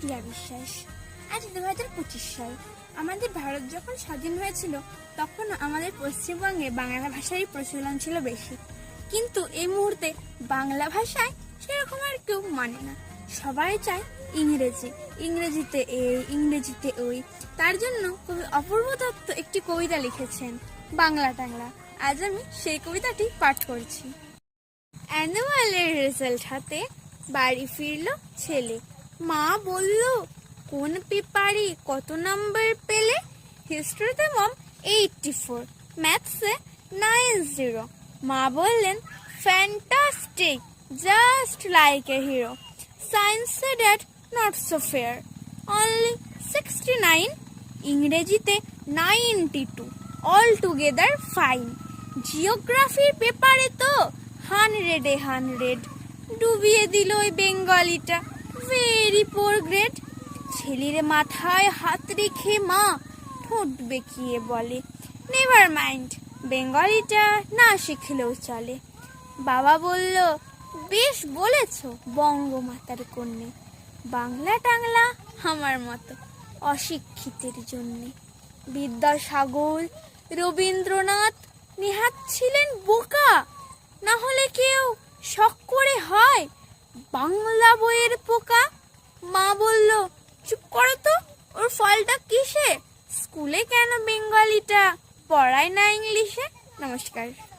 আমি রিয়া বিশ্বাস। আজ দু হাজার পঁচিশ সাল। আমাদের ভারত যখন স্বাধীন হয়েছিল তখন আমাদের পশ্চিমবঙ্গে বাংলা ভাষারই প্রচলন ছিল বেশি। কিন্তু এই মুহূর্তে বাংলা ভাষায় সেরকম আর কেউ মানে না। সবাই চায় ইংরেজি। ইংরেজিতে এই ইংরেজিতে ওই। তার জন্য কবি অপূর্ব দত্ত একটি কবিতা লিখেছেন, বাংলা টাংলা। আজ আমি সেই কবিতাটি পাঠ করছি। অ্যানুয়ালের রেজাল্ট হাতে বাড়ি ফিরল ছেলে। মা বলল, কোন পেপারে কত নাম্বার পেলে? হিস্ট্রিতে মম এইটটি ফোর ম্যাথসে নাইন জিরো মা বললেন fantastic just like a hero সায়েন্সে that not so fair only sixty nine ইংরেজিতে ninety two all together fine জিওগ্রাফির পেপারে তো হান্ড্রেডে হান্ড্রেড ডুবিয়ে দিল ওই বেঙ্গলিটা ভেরি পোর গ্রেট ছেলের মাথায় হাত রেখে মা ঠোঁট বেঁকিয়ে বলে? নেভার মাইন্ড বেঙ্গলিটা না শিখলেও চলে। বাবা বলল, বেশ বলেছ বঙ্গমাতার কন্যে। বাংলা টাংলা আমার মতো অশিক্ষিতের জন্যে। বিদ্যাসাগর, রবীন্দ্রনাথ নেহাত ছিলেন বোকা। না হলে কেউ বাংলা বইয়ের পোকা? মা বলল, চুপ করো তো, ওর ফলটা কিসে? স্কুলে কেন বেঙ্গলিটা? পড়ায় না ইংলিশে? নমস্কার।